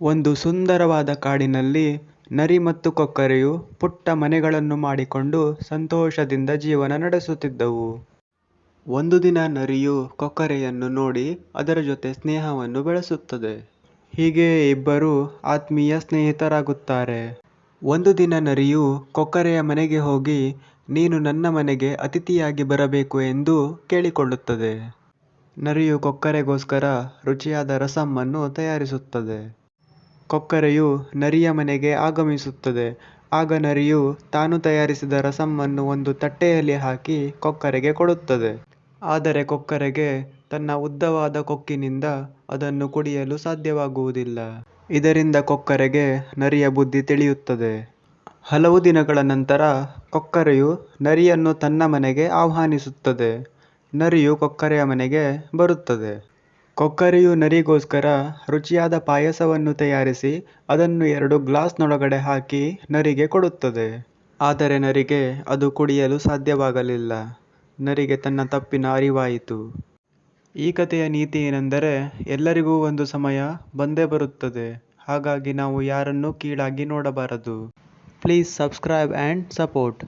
ಒಂದು ಸುಂದರವಾದ ಕಾಡಿನಲ್ಲಿ ನರಿ ಮತ್ತು ಕೊಕ್ಕರೆಯು ಪುಟ್ಟ ಮನೆಗಳನ್ನು ಮಾಡಿಕೊಂಡು ಸಂತೋಷದಿಂದ ಜೀವನ ನಡೆಸುತ್ತಿದ್ದವು. ಒಂದು ದಿನ ನರಿಯು ಕೊಕ್ಕರೆಯನ್ನು ನೋಡಿ ಅದರ ಜೊತೆ ಸ್ನೇಹವನ್ನು ಬೆಳೆಸುತ್ತದೆ. ಹೀಗೆ ಇಬ್ಬರು ಆತ್ಮೀಯ ಸ್ನೇಹಿತರಾಗುತ್ತಾರೆ. ಒಂದು ದಿನ ನರಿಯು ಕೊಕ್ಕರೆಯ ಮನೆಗೆ ಹೋಗಿ, ನೀನು ನನ್ನ ಮನೆಗೆ ಅತಿಥಿಯಾಗಿ ಬರಬೇಕು ಎಂದು ಕೇಳಿಕೊಳ್ಳುತ್ತದೆ. ನರಿಯು ಕೊಕ್ಕರೆಗೋಸ್ಕರ ರುಚಿಯಾದ ರಸಮ್ಮನ್ನು ತಯಾರಿಸುತ್ತದೆ. ಕೊಕ್ಕರೆಯು ನರಿಯ ಮನೆಗೆ ಆಗಮಿಸುತ್ತದೆ. ಆಗ ನರಿಯು ತಾನು ತಯಾರಿಸಿದ ರಸಮ್ಮನ್ನು ಒಂದು ತಟ್ಟೆಯಲ್ಲಿ ಹಾಕಿ ಕೊಕ್ಕರೆಗೆ ಕೊಡುತ್ತದೆ. ಆದರೆ ಕೊಕ್ಕರೆಗೆ ತನ್ನ ಉದ್ದವಾದ ಕೊಕ್ಕಿನಿಂದ ಅದನ್ನು ಕುಡಿಯಲು ಸಾಧ್ಯವಾಗುವುದಿಲ್ಲ. ಇದರಿಂದ ಕೊಕ್ಕರೆಗೆ ನರಿಯ ಬುದ್ಧಿ ತಿಳಿಯುತ್ತದೆ. ಹಲವು ದಿನಗಳ ನಂತರ ಕೊಕ್ಕರೆಯು ನರಿಯನ್ನು ತನ್ನ ಮನೆಗೆ ಆಹ್ವಾನಿಸುತ್ತದೆ. ನರಿಯು ಕೊಕ್ಕರೆಯ ಮನೆಗೆ ಬರುತ್ತದೆ. ಕೊಕ್ಕರೆಯು ನರಿಗೋಸ್ಕರ ರುಚಿಯಾದ ಪಾಯಸವನ್ನು ತಯಾರಿಸಿ ಅದನ್ನು ಎರಡು ಗ್ಲಾಸ್ನೊಳಗಡೆ ಹಾಕಿ ನರಿಗೆ ಕೊಡುತ್ತದೆ. ಆದರೆ ನರಿಗೆ ಅದು ಕುಡಿಯಲು ಸಾಧ್ಯವಾಗಲಿಲ್ಲ. ನರಿಗೆ ತನ್ನ ತಪ್ಪಿನ ಅರಿವಾಯಿತು. ಈ ಕಥೆಯ ನೀತಿ ಏನೆಂದರೆ, ಎಲ್ಲರಿಗೂ ಒಂದು ಸಮಯ ಬಂದೇ ಬರುತ್ತದೆ. ಹಾಗಾಗಿ ನಾವು ಯಾರನ್ನೂ ಕೀಳಾಗಿ ನೋಡಬಾರದು. Please subscribe and support